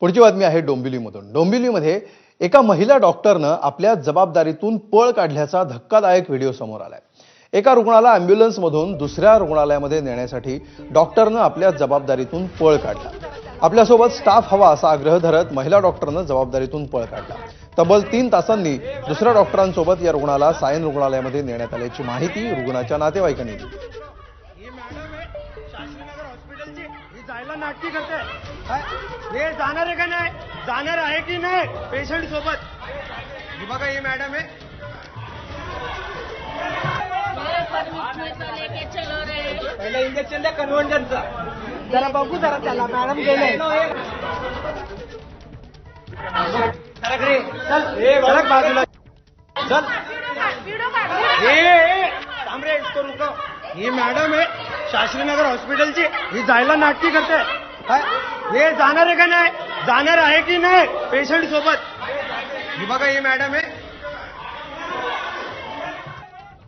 पुढची बातमी आहे डोंबिवलीमधून. डोंबिवलीमध्ये एका महिला डॉक्टरनं आपल्या जबाबदारीतून पळ काढल्याचा धक्कादायक व्हिडिओ समोर आलाय. एका रुग्णाला अँब्युलन्समधून दुसऱ्या रुग्णालयामध्ये नेण्यासाठी डॉक्टरनं आपल्या जबाबदारीतून पळ काढला. आपल्यासोबत स्टाफ हवा असा आग्रह धरत महिला डॉक्टरनं जबाबदारीतून पळ काढला. तब्बल तीन तासांनी दुसऱ्या डॉक्टरांसोबत या रुग्णाला सायन रुग्णालयामध्ये नेण्यात आल्याची माहिती रुग्णाच्या नातेवाईकांनी दिली. ही ही? हे जाणार आहे का नाही? जाणार आहे की नाही? पेशंट सोबत. ही बघा ही मॅडम आहे. पहिला इंजेक्शन द्या कन्व्हर्जनचा जरा बघू जरा त्याला. मॅडम गेले. चल. सरक बाजूला. चल. ए, ए, थांब रे इसको रुको. ही मॅडम आहे शास्त्रीनगर हॉस्पिटलची ही जायला नाटकी करते? हे? जाणार आहे का नाही? जाणार आहे की नाही? पेशंट सोबत ही बघा ही मॅडम आहे.